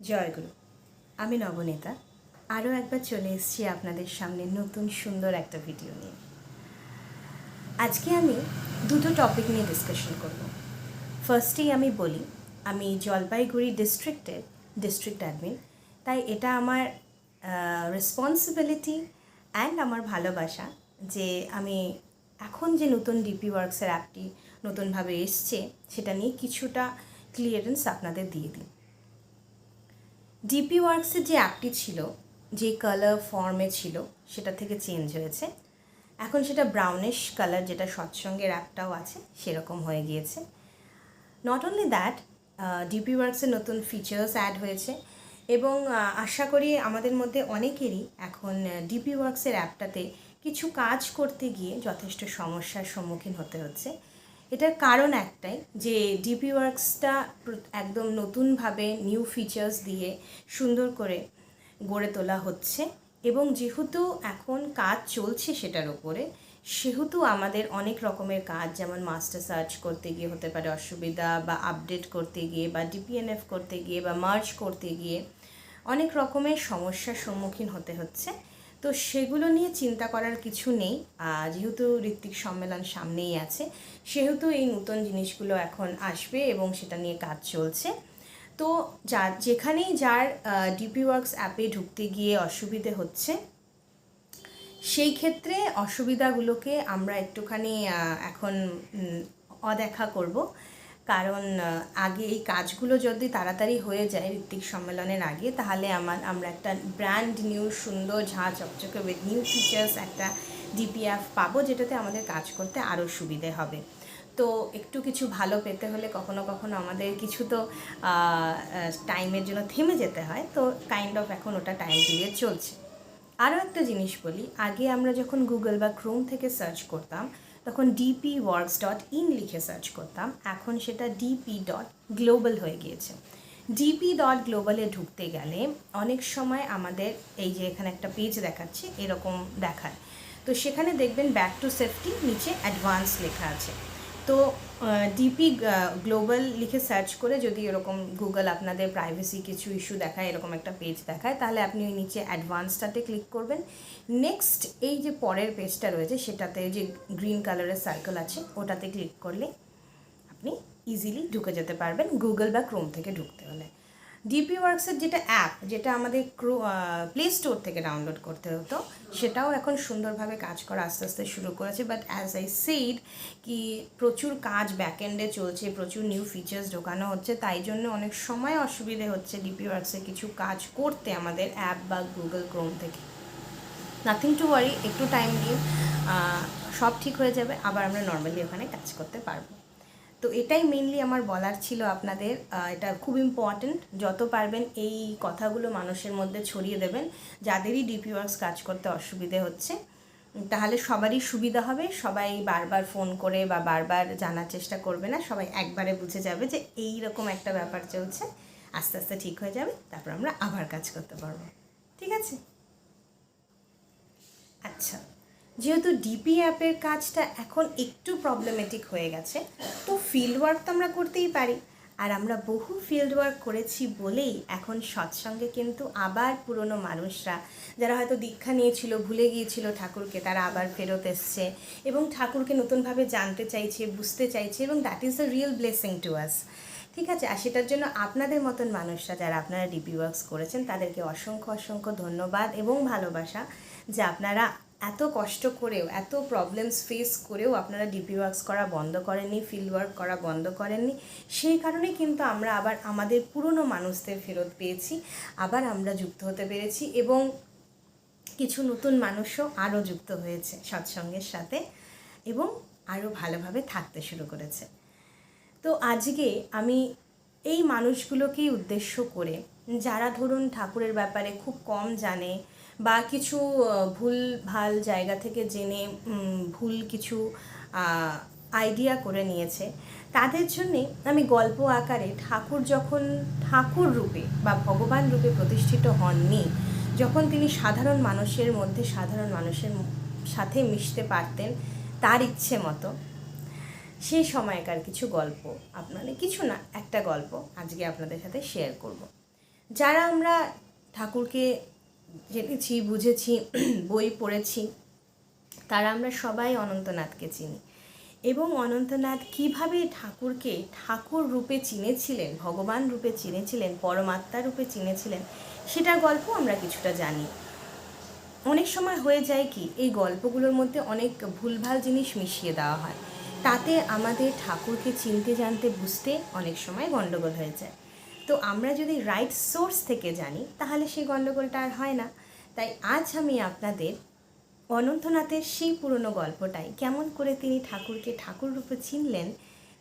জয়গুরু আমি নবনেতা। আরও একবার চলে এসেছি আপনাদের সামনে নতুন সুন্দর একটা ভিডিও নিয়ে। আজকে আমি দুটো টপিক নিয়ে ডিসকাশন করব। ফার্স্টেই আমি বলি, আমি জলপাইগুড়ি ডিস্ট্রিক্টের ডিস্ট্রিক্ট অ্যাডমিন তাই এটা আমার রেসপন্সিবিলিটি অ্যান্ড আমার ভালোবাসা যে আমি এখন যে নতুন ডিপি ওয়ার্কসের অ্যাপটি নতুনভাবে এসছে, সেটা নিয়ে কিছুটা ক্লিয়ারেন্স আপনাদের দিয়ে দিই। ডিপি ওয়ার্কসের যে অ্যাপটি ছিল, যে কালার ফর্মে ছিল, সেটা থেকে চেঞ্জ হয়েছে। এখন সেটা ব্রাউনিশ কালার যেটা সৎসঙ্গের অ্যাপটাও আছে, সেরকম হয়ে গিয়েছে। নট অনলি দ্যাট ডিপি ওয়ার্কসের নতুন ফিচার্স অ্যাড হয়েছে এবং আশা করি আমাদের মধ্যে অনেকেরই এখন ডিপি ওয়ার্কসের অ্যাপটাতে কিছু কাজ করতে গিয়ে যথেষ্ট সমস্যার সম্মুখীন হতে হচ্ছে। এটার কারণ একটাই যে ডিপি ওয়ার্কসটা একদম নতুনভাবে নিউ ফিচার্স দিয়ে সুন্দর করে গড়ে তোলা হচ্ছে এবং যেহেতু এখন কাজ চলছে সেটার উপরে, সেহেতু আমাদের অনেক রকমের কাজ, যেমন মাস্টার সার্চ করতে গিয়ে হতে পারে অসুবিধা বা আপডেট করতে গিয়ে বা ডিপিএনএফ করতে গিয়ে বা মার্চ করতে গিয়ে অনেক রকমের সমস্যার সম্মুখীন হতে হচ্ছে। তো সেগুলো নিয়ে চিন্তা করার কিছু নেই। যেহেতু ঋত্বিক সম্মেলন সামনেই আছে, সেহেতু এই নতুন জিনিসগুলো এখন আসবে এবং সেটা নিয়ে কাজ চলছে। তো যা, যেখানেই যার ডিপি ওয়ার্কস অ্যাপে ঢুকতে গিয়ে অসুবিধে হচ্ছে, সেই ক্ষেত্রে অসুবিধাগুলোকে আমরা একটুখানি এখন অদেখা করব। কারণ আগে এই কাজগুলো যদি তাড়াতাড়ি হয়ে যায় ঋত্বিক সম্মেলনের আগে, তাহলে আমার, আমরা একটা ব্র্যান্ড নিউ সুন্দর, ঝাঁ চকচকে উইথ নিউ ফিচার্স একটা ডিপিএফ পাবো, যেটাতে আমাদের কাজ করতে আরও সুবিধে হবে। তো একটু কিছু ভালো পেতে হলে কখনো কখনো আমাদের কিছু তো টাইমের জন্য থেমে যেতে হয়, তো কাইন্ড অফ এখন ওটা টাইম পিরিয়ড চলছে। আরও একটা জিনিস বলি, আগে আমরা যখন গুগল বা ক্রোম থেকে সার্চ করতাম তখন ডিপি ওয়ার্কস ডট ইন লিখে সার্চ করতাম। এখন সেটা ডিপি ডট গ্লোবাল হয়ে গিয়েছে। ডিপি ডট গ্লোবালে ঢুকতে গেলে অনেক সময় আমাদের এই যে এখানে একটা পেজ দেখাচ্ছে, এরকম দেখায়। তো সেখানে দেখবেন ব্যাক টু সেফটি নিচে অ্যাডভান্স লেখা আছে। তো ডিপি গ্লোবাল লিখে সার্চ করে যদি এরকম গুগল আপনাদের প্রাইভেসি কিছু ইস্যু দেখায়, এরকম একটা পেজ দেখায়, তাহলে আপনি ওই নিচে অ্যাডভান্সটাতে ক্লিক করবেন। নেক্সট এই যে পরের পেজটা রয়েছে, সেটাতে যে গ্রিন কালারের সার্কেল আছে, ওটাতে ক্লিক করলে আপনি ইজিলি ঢুকে যেতে পারবেন গুগল বা ক্রোম থেকে ঢুকতে হলে। ডিপি ওয়ার্কসের যেটা অ্যাপ যেটা আমাদের ক্রো প্লে স্টোর থেকে ডাউনলোড করতে হতো, সেটাও এখন সুন্দরভাবে কাজ করা আস্তে আস্তে শুরু করেছে। বাট অ্যাজ আই সেইড কি প্রচুর কাজ ব্যাকএন্ডে চলছে, প্রচুর নিউ ফিচার্স ঢোকানো হচ্ছে, তাই জন্য অনেক সময় অসুবিধে হচ্ছে ডিপি ওয়ার্কসে কিছু কাজ করতে আমাদের অ্যাপ বা গুগল ক্রোম থেকে। নাথিং টু ওয়ারি একটু টাইম দিন সব ঠিক হয়ে যাবে, আবার আমরা নর্মালি ওখানে কাজ করতে পারব। তো এটাই মেনলি আমার বলার ছিল আপনাদের। এটা খুব ইম্পর্ট্যান্ট যত পারবেন এই কথাগুলো মানুষের মধ্যে ছড়িয়ে দেবেন, যাদেরই ডিপি ওয়ার্কস কাজ করতে অসুবিধে হচ্ছে। তাহলে সবারই সুবিধা হবে। সবাই বারবার ফোন করে বা বারবার জানার চেষ্টা করবে না। সবাই একবারে বুঝে যাবে যে এই রকম একটা ব্যাপার চলছে। আস্তে আস্তে ঠিক হয়ে যাবে। তারপর আমরা আবার কাজ করতে পারব। ঠিক আছে? আচ্ছা। যেহেতু ডিপি অ্যাপের কাজটা এখন একটু প্রবলেমেটিক হয়ে গেছে, তো ফিল্ড ওয়ার্ক তো আমরা করতেই পারি। আর আমরা বহু ফিল্ড ওয়ার্ক করেছি বলেই এখন সৎসঙ্গে কিন্তু আবার পুরনো মানুষরা, যারা হয়তো দীক্ষা নিয়েছিল, ভুলে গিয়েছিল ঠাকুরকে, তারা আবার ফেরত এসছে এবং ঠাকুরকে নতুনভাবে জানতে চাইছে, বুঝতে চাইছে এবং that is the real blessing to us ঠিক আছে? আর সেটার জন্য আপনাদের মতন মানুষরা যারা আপনারা ডিপি ওয়ার্কস করেছেন, তাদেরকে অসংখ্য অসংখ্য ধন্যবাদ এবং ভালোবাসা যে আপনারা এত কষ্ট করেও, এত প্রবলেমস ফেস করেও আপনারা ডিপি ওয়ার্কস করা বন্ধ করেননি ফিল্ড ওয়ার্ক করা বন্ধ করেননি। সেই কারণেই কিন্তু আমরা আবার আমাদের পুরনো মানুষদের ফেরত পেয়েছি, আবার আমরা যুক্ত হতে পেরেছি এবং কিছু নতুন মানুষও আরও যুক্ত হয়েছে সৎসঙ্গের সাথে এবং আরও ভালোভাবে থাকতে শুরু করেছে। তো আজকে আমি এই মানুষগুলোকেই উদ্দেশ্য করে, যারা ধরুন ঠাকুরের ব্যাপারে খুব কম জানে বা কিছু ভুল, ভালো জায়গা থেকে জেনে ভুল কিছু আইডিয়া করে নিয়েছে। তাদের জন্যে আমি গল্প আকারে ঠাকুর যখন, ঠাকুর রূপে বা ভগবান রূপে প্রতিষ্ঠিত হননি, যখন তিনি সাধারণ মানুষের মধ্যে, সাধারণ মানুষের সাথে মিশতে পারতেন তার ইচ্ছে মতো, সেই সময়কার কিছু গল্প আপনাদের, কিছু না, একটা গল্প আজকে আপনাদের সাথে শেয়ার করব। যারা আমরা ঠাকুরকে জেনেছি, বুঝেছি, বই পড়েছি। তারা আমরা সবাই অনন্তনাথকে চিনি। এবং অনন্তনাথ কীভাবে ঠাকুরকে ঠাকুর রূপে চিনেছিলেন, ভগবান রূপে চিনেছিলেন, পরমাত্মা রূপে চিনেছিলেন সেটার গল্প আমরা কিছুটা জানি। অনেক সময় হয়ে যায় কি, এই গল্পগুলোর মধ্যে অনেক ভুলভাল জিনিস মিশিয়ে দেওয়া হয়। তাতে আমাদের ঠাকুরকে চিনতে জানতে, বুঝতে অনেক সময় গণ্ডগোল হয়ে যায়। তো আমরা যদি রাইট সোর্স থেকে জানি, তাহলে সেই গণ্ডগোলটা আর হয় না। তাই আজ আমি আপনাদের অনন্তনাথের সেই পুরনো গল্পটাই, কেমন করে তিনি ঠাকুরকে ঠাকুর রূপে চিনলেন,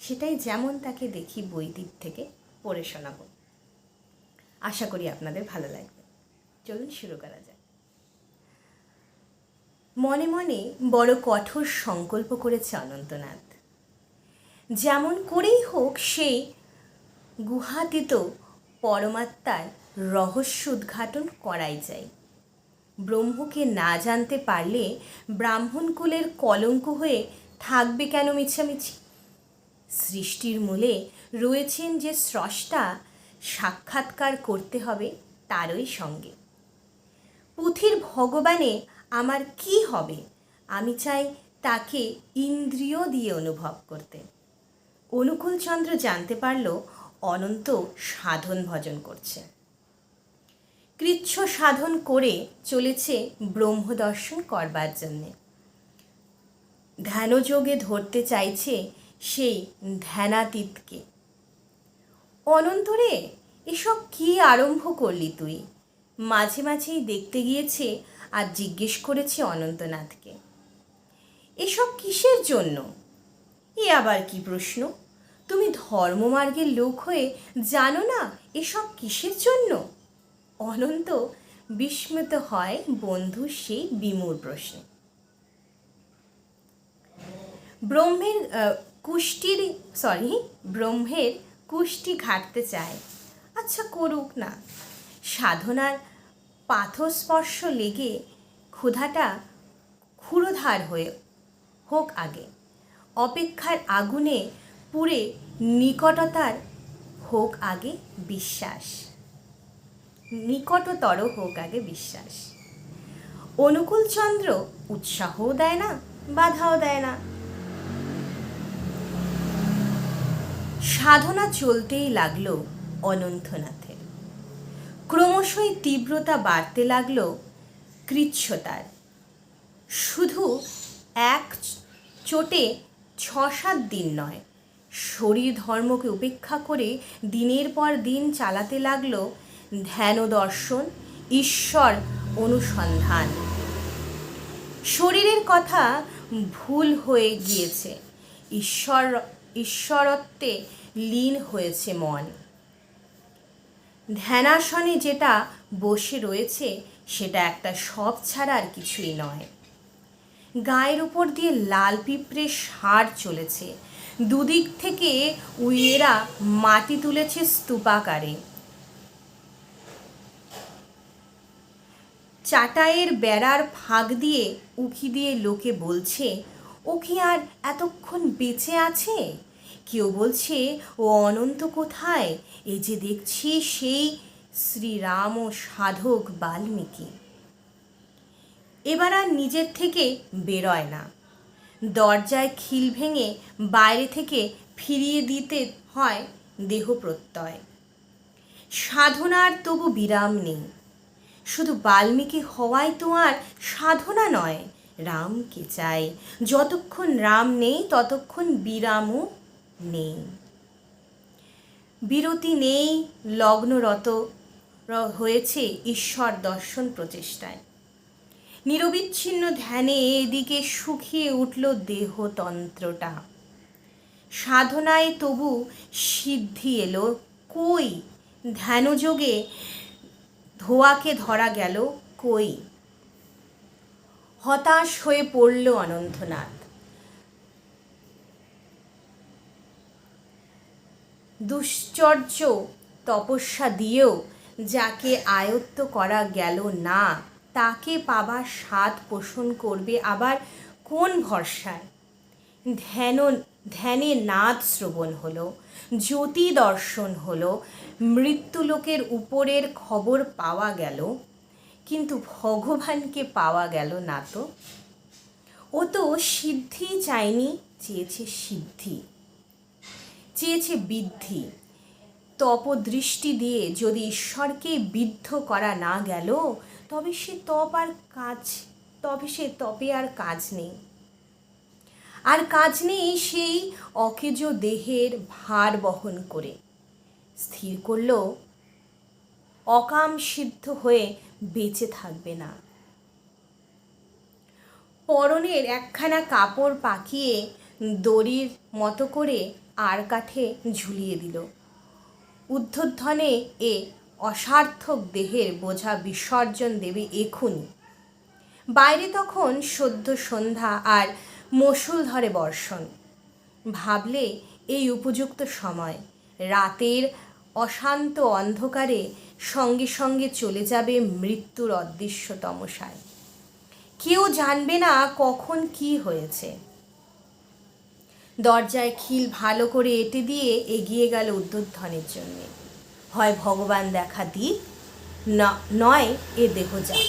সেটাই যেমন তাকে দেখি বইটির থেকে পড়ে শোনাবো। আশা করি আপনাদের ভালো লাগবে। চলুন শুরু করা যাক। মনে মনে বড় কঠোর সংকল্প করেছে অনন্তনাথ। যেমন করেই হোক, সেই গুহাতীত পরমাত্মার রহস্য উদ্ঘাটন করাই যায়। ব্রহ্মকে না জানতে পারলে ব্রাহ্মণকুলের কলঙ্ক হয়ে থাকবে কেন মিছামিছি? সৃষ্টির মূলে রয়েছেন যে স্রষ্টা সাক্ষাৎকার করতে হবে তারই সঙ্গে। পুঁথির ভগবানে আমার কি হবে? আমি চাই তাকে ইন্দ্রিয় দিয়ে অনুভব করতে। অনুকূলচন্দ্র জানতে পারল অনন্ত সাধন ভজন করছে। কৃচ্ছ সাধন করে চলেছে ব্রহ্মদর্শন করবার জন্যে। ধ্যানযোগে ধরতে চাইছে সেই ধ্যানাতীতকে। অনন্তরে এসব কি আরম্ভ করলি তুই? মাঝে মাঝেই দেখতে গিয়েছে আর জিজ্ঞেস করেছে অনন্তনাথকে। এসব কিসের জন্য? এ আবার কি প্রশ্ন? তুমি ধর্মমার্গের লোক হয়ে জানো না এসব কিসের জন্য? অনন্ত বিস্মিত হয় বন্ধু সেই বিমূর প্রশ্নে। ব্রহ্মের কুষ্টির সরি ব্রহ্মের কুষ্টি ঘাটতে চায়। আচ্ছা করুক না। সাধনার পাথস্পর্শ লেগে ক্ষুধাটা ক্ষুরোধার হয়ে হোক আগে। অপেক্ষার আগুনে পুড়ে নিকটতার হোক আগে বিশ্বাস। নিকটতর হোক আগে বিশ্বাস। অনুকূলচন্দ্র উৎসাহও দেয় না, বাধাও দেয় না। সাধনা চলতেই লাগল অনন্তনাথের। ক্রমশই তীব্রতা বাড়তে লাগল কৃচ্ছতার। শুধু এক চোটে ছ সাত দিন নয় শরীর ধর্মকে উপেক্ষা করে দিনের পর দিন চালাতে লাগল ধ্যান দর্শন, ঈশ্বর অনুসন্ধান। শরীরের কথা ভুল হয়ে গিয়েছে। ঈশ্বর, ঈশ্বরত্বে লীন হয়েছে মন। ধ্যানাসনে যেটা বসে রয়েছে, সেটা একটা সব ছাড়া আর কিছুই নয়। গায়ের উপর দিয়ে লাল পিঁপড়ে সার চলেছে। দুদিক থেকে উইয়েরা মাটি তুলেছে স্তূপাকারে চাটাইয়ের বেড়ার ফাঁক দিয়ে উকি দিয়ে লোকে বলছে, ও কি আর এতক্ষণ বেঁচে আছে? কেউ বলছে, ও অনন্ত কোথায়? এই যে দেখছি সেই শ্রীরাম ও সাধক বাল্মীকি। এবার আর নিজের থেকে বেরোয় না। দরজায় খিল ভেঙে বাইরে থেকে ফিরিয়ে দিতে হয় দেহ প্রত্যয়। সাধনার তবু বিরাম নেই। শুধু বাল্মীকি হওয়াই তো আর সাধনা নয় রামকে চাই। যতক্ষণ রাম নেই, ততক্ষণ বিরামও নেই। বিরতি নেই, লগ্নরত হয়েছে ঈশ্বর দর্শন প্রচেষ্টায়। নিরবিচ্ছিন্ন ধ্যানে এদিকে শুকিয়ে উঠল দেহতন্ত্রটা। সাধনায় তবু সিদ্ধি এলো। কই? ধ্যানযোগে ধোয়াকে ধরা গেল কই? হতাশ হয়ে পড়ল অনন্তনাথ। দুশ্চর্য তপস্যা দিয়েও যাকে আয়ত্ত করা গেল না তাকে পাবার স্বাদ পোষণ করবে আবার কোন ভরসায়? ধ্যান, ধ্যানে নাদ শ্রবণ হলো, জ্যোতি দর্শন হলো, মৃত্যুলোকের উপরের খবর পাওয়া গেল, কিন্তু ভগবানকে পাওয়া গেল না তো? ও তো সিদ্ধি চায়নি, চেয়েছে সিদ্ধি। চেয়েছে বৃদ্ধি। তপদৃষ্টি দিয়ে যদি ঈশ্বরকে বিদ্ধ করা না গেল তবে সে তপ আর কাজ, তবে সে তপে আর কাজ নেই। আর কাজ নেই সেই অকেজ দেহের ভার বহন করে। স্থির করল, অকাম সিদ্ধ হয়ে বেঁচে থাকবে না। পরনের একখানা কাপড় পাকিয়ে দড়ির মতো করে আর কাঠে ঝুলিয়ে দিল। উদ্ধধ্বনে এ অসার্থক দেহের বোঝা বিসর্জন দেবে এখুনি। বাইরে তখন সদ্য সন্ধ্যা আর মসুলধরে বর্ষণ। ভাবলে এই উপযুক্ত সময়, রাতের অশান্ত অন্ধকারে সঙ্গে সঙ্গে চলে যাবে মৃত্যুর অদৃশ্য তমসায়। কেউ জানবে না কখন কি হয়েছে। দরজায় খিল ভালো করে এঁটে দিয়ে এগিয়ে গেল উদ্যোধনের জন্যে। হয় ভগবান দেখা দিক নয় এ দেহ যাক।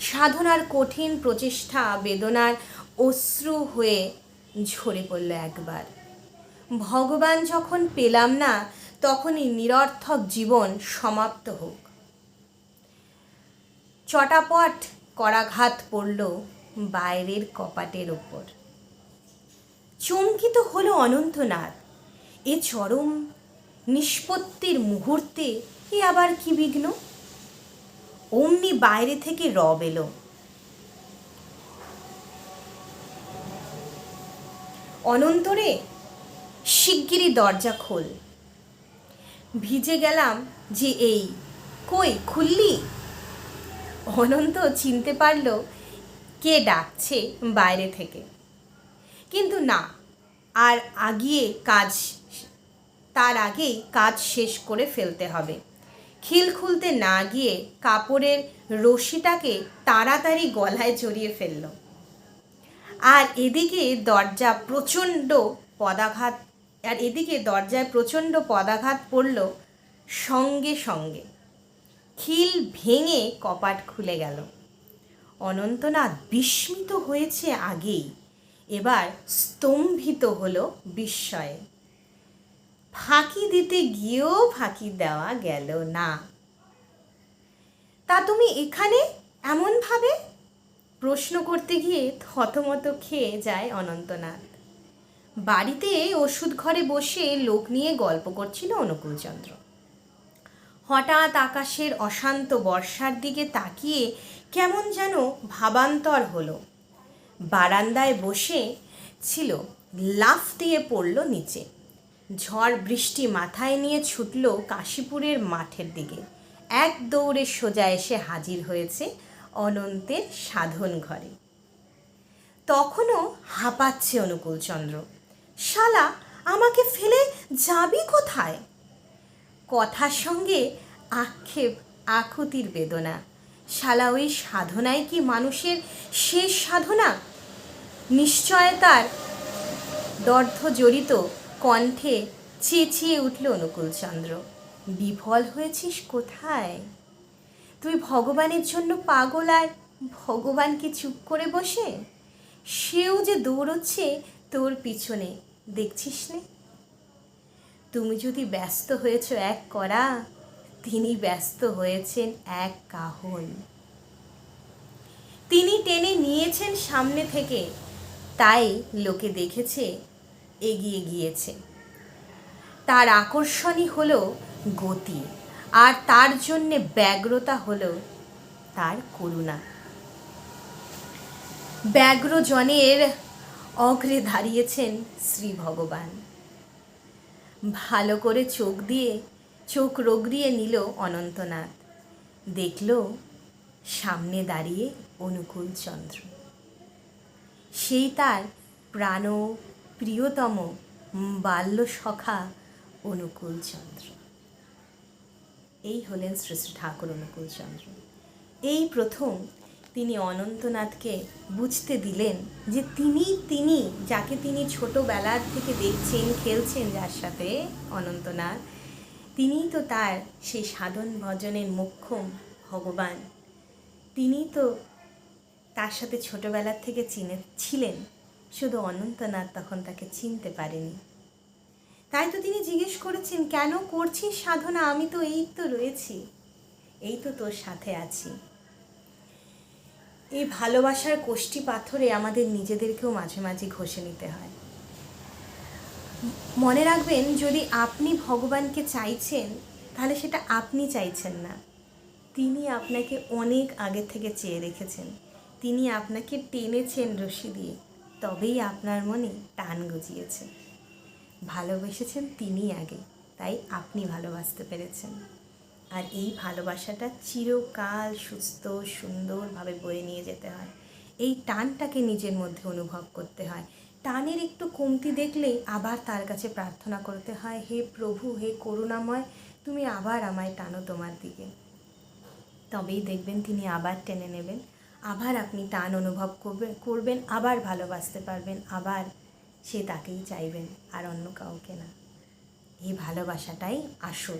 সাধনার কঠিন প্রচেষ্টা, বেদনার অশ্রু হয়ে ঝরে পড়ল একবার। ভগবান যখন পেলাম না, তখনই নিরর্থক জীবন সমাপ্ত হোক। চটাপট করাঘাত পড়ল বাইরের কপাটের ওপর। চমকিত হলো অনন্তনাথ। এ চরম নিষ্পত্তির মুহূর্তে এ আবার কি বিঘ্ন? অমনি বাইরে থেকে রব এলো। অনন্তরে শিগগিরই দরজা খোল। ভিজে গেলাম যে এই, কই খুললি? অনন্ত চিনতে পারল কে ডাকছে বাইরে থেকে। কিন্তু না, আর আগিয়ে কাজ তার আগেই কাজ শেষ করে ফেলতে হবে। খিল খুলতে না গিয়ে কাপড়ের রশিটাকে তাড়াতাড়ি গলায় জড়িয়ে ফেলল। আর এদিকে দরজা প্রচণ্ড পদাঘাত, আর এদিকে দরজায় প্রচণ্ড পদাঘাত পড়ল সঙ্গে সঙ্গে। খিল ভেঙে কপাট খুলে গেল। অনন্তনাথ বিস্মিত হয়েছে আগেই, এবার স্তম্ভিত হলো বিস্ময়ে। ফাঁকি দিতে গিয়েও ফাঁকি দেওয়া গেল না। তা তুমি এখানে এমনভাবে প্রশ্ন করতে গিয়ে থতমত খেয়ে যায় অনন্তনাথ। বাড়িতে ওষুধ ঘরে বসে লোক নিয়ে গল্প করছিল অনুকূলচন্দ্র। হঠাৎ আকাশের অশান্ত বর্ষার দিকে তাকিয়ে কেমন যেন ভাবান্তর হলো। বারান্দায় বসে ছিল লাফ দিয়ে পড়ল নিচে। ঝড় বৃষ্টি মাথায় নিয়ে ছুটল কাশীপুরের মাঠের দিকে। এক দৌড়ে সোজা এসে হাজির হয়েছে অনন্তের সাধন ঘরে। তখনও হাঁপাচ্ছে অনুকূলচন্দ্র। শালা, আমাকে ফেলে যাবি কোথায়? কথার সঙ্গে আক্ষেপ, আকুতির বেদনা। শালা, ওই সাধনায় কি মানুষের শেষ সাধনা? নিশ্চয়তার দর্ধ জড়িত কণ্ঠে চেঁচিয়ে উঠল অনুকূলচন্দ্র। বিফল হয়েছিস কোথায়? তুই ভগবানের জন্য পাগল আর ভগবানকে চুপ করে বসে? সেও যে দৌড়চ্ছে তোর পিছনে, দেখছিস নে? তুমি যদি ব্যস্ত হয়েছ এক করা তিনি ব্যস্ত হয়েছেন এক কাহন। তিনি টেনে নিয়েছেন সামনে থেকে, তাই লোকে দেখেছে এগিয়ে গিয়েছে। তার আকর্ষণই হলো গতি, আর তার জন্যে ব্যগ্রতা হলো তার করুণা। ব্যগ্রজনের অগ্রে দাঁড়িয়েছেন শ্রী ভগবান। ভালো করে চোখ দিয়ে চোখ রগড়িয়ে নিল অনন্তনাথ। দেখল সামনে দাঁড়িয়ে অনুকূল চন্দ্র। সেই তার প্রাণ প্রিয়তম বাল্য সখা অনুকূল চন্দ্র। এই হলেন শ্রী শ্রী ঠাকুর অনুকূল চন্দ্র। এই প্রথম তিনি অনন্তনাথকে বুঝতে দিলেন যে তিনি তিনি, যাকে তিনি ছোটোবেলার থেকে দেখছেন, খেলছেন যার সাথে অনন্তনাথ তিনিই তো তার সেই সাধন ভজনের মুখ্যম ভগবান। তিনি তো তার সাথে ছোটোবেলার থেকে চিনে, ছিলেন। শুধু অনন্তনাথ তখন তাকে চিনতে পারেনি। তাই তো তিনি জিজ্ঞেস করেছেন, কেন করছিস সাধনা? আমি তো এই তো রয়েছি। এই তো তোর সাথে আছি। এই ভালোবাসার কোষ্ঠী পাথরে আমাদের নিজেদেরকেও মাঝে মাঝে ঘষে নিতে হয়। মনে রাখবেন, যদি আপনি ভগবানকে চাইছেন, তাহলে সেটা আপনি চাইছেন না। তিনি আপনাকে অনেক আগে থেকে চেয়ে রেখেছেন। তিনি আপনাকে টেনেছেন রশি দিয়ে। তবেই আপনার মনে টান গজিয়েছে। ভালোবেসেছেন তিনি আগে, তাই আপনি ভালোবাসতে পেরেছেন। আর এই ভালোবাসাটা চিরকাল সুস্থ, সুন্দরভাবে বয়ে নিয়ে যেতে হয়। এই টানটাকে নিজের মধ্যে অনুভব করতে হয়। টানের একটু কমতি দেখলেই আবার তার কাছে প্রার্থনা করতে হয়, হে প্রভু, হে করুণাময়, তুমি আবার আমায় টানো তোমার দিকে। তবেই দেখবেন তিনি আবার টেনে নেবেন। আবার আপনি টান অনুভব করবেন করবেন, আবার ভালোবাসতে পারবেন, আবার সে তাকেই চাইবেন আর অন্য কাউকে না। এই ভালোবাসাটাই আসল।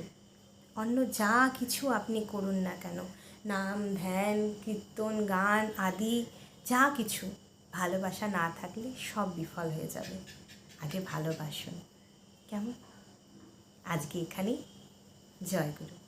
অন্য যা কিছু আপনি করুন না কেন, নাম, ধ্যান, কীর্তন, গান আদি, যা কিছু, ভালোবাসা না থাকলে সব বিফল হয়ে যাবে। আগে ভালোবাসুন। কেমন? আজকে এখানেই। জয় গুরু।